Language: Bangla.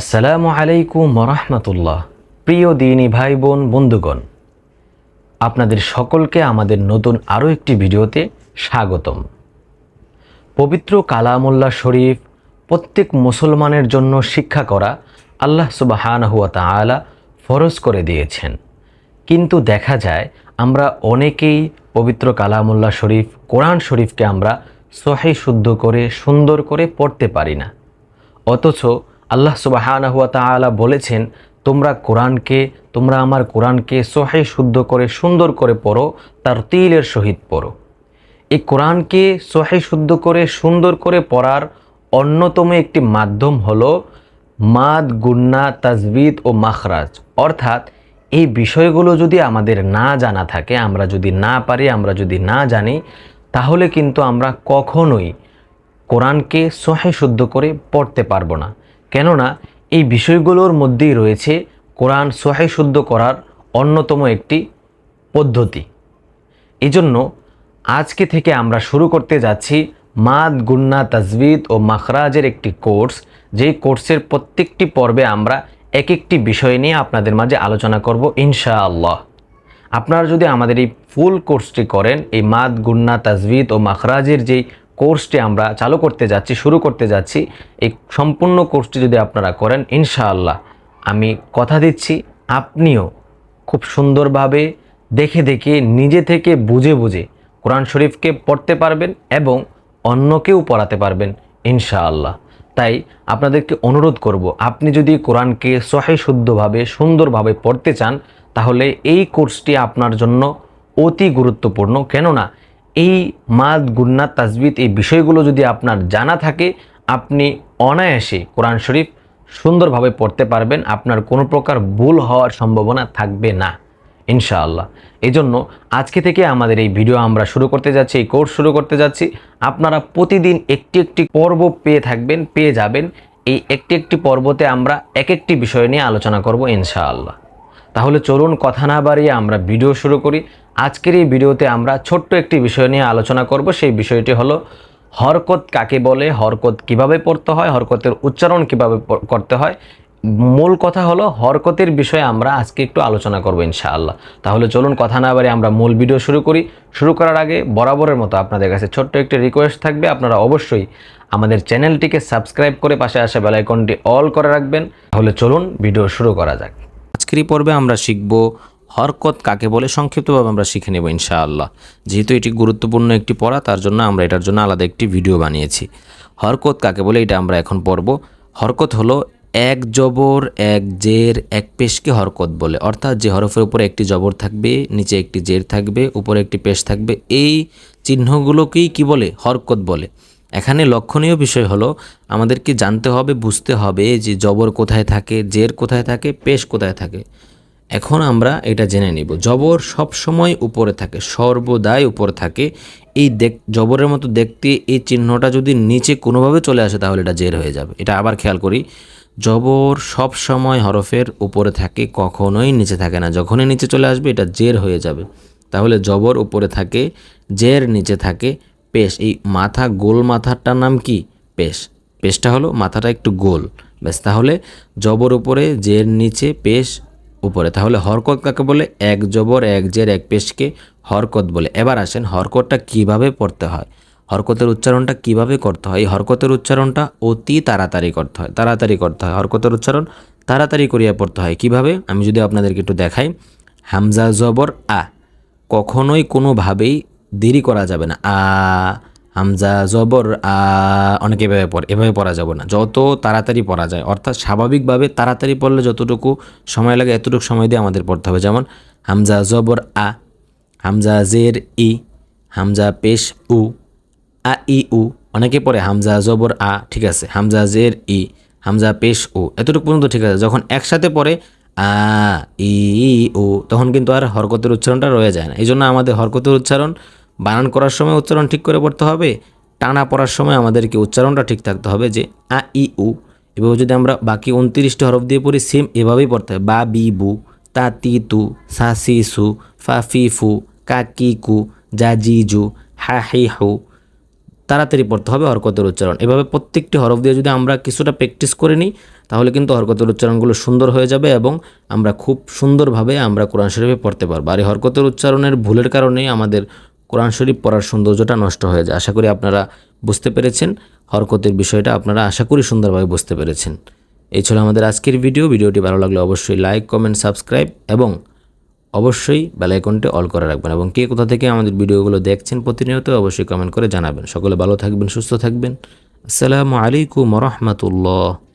আসসালামু আলাইকুম রহমতুল্লাহ। প্রিয় দিনী ভাই বোন বন্ধুগণ, আপনাদের সকলকে আমাদের নতুন আরও একটি ভিডিওতে স্বাগতম। পবিত্র কালামুল্লাহ শরীফ প্রত্যেক মুসলমানের জন্য শিক্ষা করা আল্লাহ সুবাহান হুয়া তালা ফরজ করে দিয়েছেন। কিন্তু দেখা যায়, আমরা অনেকেই পবিত্র কালামুল্লাহ শরীফ, কোরআন শরীফকে আমরা সহি শুদ্ধ করে, সুন্দর করে পড়তে পারি না। অথচ আল্লাহ সুবাহানা হুয়া তাআলা বলেছেন, তোমরা কোরআনকে, তোমরা আমার কোরআনকে সহে, শুদ্ধ করে, সুন্দর করে পড়ো, তার তিলের সহিত পড়ো। এই কোরআনকে সহে, শুদ্ধ করে, সুন্দর করে পড়ার অন্যতম একটি মাধ্যম হলো মাদ, গুন্না, তাজবিদ ও মাখরাজ। অর্থাৎ এই বিষয়গুলো যদি আমাদের না জানা থাকে, আমরা যদি না পারি, আমরা যদি না জানি, তাহলে কিন্তু আমরা কখনোই কোরআনকে সহে, শুদ্ধ করে পড়তে পারব না। কেননা এই বিষয়গুলোর মধ্যেই রয়েছে কোরআন সহে শুদ্ধ করার অন্যতম একটি পদ্ধতি। এজন্য আজকে থেকে আমরা শুরু করতে যাচ্ছি মাদ, গুন্না, তাজবিদ ও মাখরাজের একটি কোর্স। যেই কোর্সের প্রত্যেকটি পর্বে আমরা এক একটি বিষয় নিয়ে আপনাদের মাঝে আলোচনা করব ইনশাআল্লাহ। আপনারা যদি আমাদের এই ফুল কোর্সটি করেন, এই মাদ, গুন্না, তাজবিদ ও মাখরাজের যেই কোর্সটি আমরা চালু করতে যাচ্ছি, শুরু করতে যাচ্ছি। এই সম্পূর্ণ কোর্সটি যদি আপনারা করেন, ইনশাআল্লাহ আমি কথা দিচ্ছি, আপনিও খুব সুন্দরভাবে দেখে দেখে, নিজে থেকে বুঝে বুঝে কোরআন শরীফকে পড়তে পারবেন এবং অন্যকেও পড়াতে পারবেন, ইনশাআল্লাহ। তাই আপনাদেরকে অনুরোধ করব, আপনি যদি কোরআনকে সহে শুদ্ধভাবে, সুন্দরভাবে পড়তে চান, তাহলে এই কোর্সটি আপনার জন্য অতি গুরুত্বপূর্ণ। কেননা এই মাদ, গুন্না তাজবিদ এই বিষয়গুলো যদি আপনার জানা থাকে, আপনি অনায়াসে কোরআন শরীফ সুন্দরভাবে পড়তে পারবেন। আপনার কোনো প্রকার ভুল হওয়ার সম্ভাবনা থাকবে না, ইনশাআল্লাহ। এই জন্য আজকে থেকে আমাদের এই ভিডিও আমরা শুরু করতে যাচ্ছি, এই কোর্স শুরু করতে যাচ্ছি। আপনারা প্রতিদিন একটি একটি পর্ব পেয়ে থাকবেন, পেয়ে যাবেন। এই একটি একটি পর্বতে আমরা এক একটি বিষয় নিয়ে আলোচনা করব, ইনশাআল্লাহ। তাহলে চলুন কথা না বাড়িয়ে আমরা ভিডিও শুরু করি। আজকের এই ভিডিওতে আমরা ছোট্ট একটি বিষয় নিয়ে আলোচনা করব। সেই বিষয়টি হলো, হরকত কাকে বলে, হরকত কীভাবে পড়তে হয়, হরকতের উচ্চারণ কীভাবে করতে হয়। মূল কথা হলো, হরকতের বিষয়ে আমরা আজকে একটু আলোচনা করব ইনশাআল্লাহ। তাহলে চলুন কথা না বাড়িয়ে আমরা মূল ভিডিও শুরু করি। শুরু করার আগে বরাবরের মতো আপনাদের কাছে ছোট্ট একটি রিকোয়েস্ট থাকবে। আপনারা অবশ্যই আমাদের চ্যানেলটিকে সাবস্ক্রাইব করে পাশে আসা বেলাইকনটি অল করে রাখবেন। তাহলে চলুন ভিডিও শুরু করা যাক। আজকের এই পর্বে আমরা শিখব হরকত কাকে বলে? সংক্ষিপ্তভাবে আমরা শিখে নেব ইনশাআল্লাহ। যেহেতু এটি গুরুত্বপূর্ণ একটি পড়া, তার জন্য আমরা এটার জন্য আলাদা একটি ভিডিও বানিয়েছি। হরকত কাকে বলে? এটা আমরা এখন পড়ব। হরকত হলো এক জবর, এক জের, এক পেশকে হরকত বলে। অর্থাৎ যে হরফের উপরে একটি জবর থাকবে, নিচে একটি জের থাকবে, উপরে একটি পেশ থাকবে, এই চিহ্নগুলোকেই কি বলে? হরকত বলে। এখানে লক্ষণীয় বিষয় হলো, আমাদেরকে জানতে হবে, বুঝতে হবে যে জবর কোথায় থাকে, জের কোথায় থাকে, পেশ কোথায় থাকে। এখন আমরা এটা জেনে নিব। জবর সব সময় উপরে থাকে, সর্বদাই উপরে থাকে। এই দেখ, জবরের মতো দেখতে এই চিহ্নটা যদি নিচে কোনোভাবে চলে আসে তাহলে এটা জের হয়ে যাবে। এটা আবার খেয়াল করি। জবর সব সময় হরফের উপরে থাকে, কখনোই নিচে থাকে না। যখনই নিচে চলে আসবে, এটা জের হয়ে যাবে। তাহলে জবর উপরে থাকে, জের নিচে থাকে পেশ। এই মাথা গোল মাথাটার নাম কি? পেশ। পেশটা হলো মাথাটা একটু গোল। ব্যাস, তাহলে জবর উপরে জের নিচে পেশ উপরে। তাহলে হরকত কাকে বলে? এক জবর, এক জের, এক পেশকে হরকত বলে। এবার আসেন হরকতটা কীভাবে পড়তে হয়? হরকতের উচ্চারণটা কীভাবে করতে হয়? এই হরকতের উচ্চারণটা অতি তাড়াতাড়ি করতে হয়। তাড়াতাড়ি করতে হয়। হরকতের উচ্চারণ তাড়াতাড়ি করিয়া পড়তে হয়। কীভাবে? আমি যদি আপনাদেরকে একটু দেখাই। হামজা জবর আ। কখনোই কোনোভাবেই দেরি করা যাবে না। আ, হামজা, জবর, আ, অনেকে এভাবে পড়ে, এভাবে পড়া যাবে না। যত তাড়াতাড়ি পড়া যায়, অর্থাৎ স্বাভাবিকভাবে তাড়াতাড়ি পড়লে যতটুকু সময় লাগে, এতটুকু সময় দিয়ে আমাদের পড়তে হবে। যেমন হামজা, জবর, আ, হামজা, জের, ই, হামজা, পেশ, উ, আ, ই, উ, অনেকে পড়ে হামজা, জবর, আ, ঠিক আছে, হামজা, জের, ই, হামজা, পেশ, উ, এতটুকু পর্যন্ত ঠিক আছে। যখন একসাথে পড়ে, আ, ই উ, তখন কিন্তু আর হরকতের উচ্চারণটা রয়ে যায় না। এই জন্য আমাদের হরকতের উচ্চারণ বানান করার সময় উচ্চারণ ঠিক করে পড়তে হবে, টানা পড়ার সময় আমাদেরকে উচ্চারণটা ঠিক থাকতে হবে যে আ, ই, উ। এভাবে যদি আমরা বাকি উনত্রিশটি হরফ দিয়ে পড়ি সেম এভাবেই পড়তে হবে। বা, বি, বু, তা, তি, তু, সা, সি, সু, ফা, ফি, ফু, কা, কি, কু, যা, জি, জু, হা, হি, হু, তাড়াতাড়ি পড়তে হবে হরকতের উচ্চারণ। এভাবে প্রত্যেকটি হরফ দিয়ে যদি আমরা কিছুটা প্র্যাকটিস করে নিই, তাহলে কিন্তু হরকতের উচ্চারণগুলো সুন্দর হয়ে যাবে এবং আমরা খুব সুন্দরভাবে আমরা কোরআন শরীফে পড়তে পারব। আর এই হরকতের উচ্চারণের ভুলের কারণেই আমাদের কোরআন শরীফ পড়ার সৌন্দর্যটা নষ্ট হয়ে যায়। আশা করি আপনারা বুঝতে পেরেছেন। হরকতের বিষয়টা আপনারা আশা করি সুন্দরভাবে বুঝতে পেরেছেন। এই ছিল আমাদের আজকের ভিডিও। ভিডিওটি ভালো লাগলে অবশ্যই লাইক, কমেন্ট, সাবস্ক্রাইব এবং অবশ্যই বেলাইকনটি অল করে রাখবেন এবং কে কোথা থেকে আমাদের ভিডিওগুলো দেখছেন প্রতিনিয়ত অবশ্যই কমেন্ট করে জানাবেন। সকলে ভালো থাকবেন, সুস্থ থাকবেন। আসসালামু আলাইকুম রহমতুল্লাহ।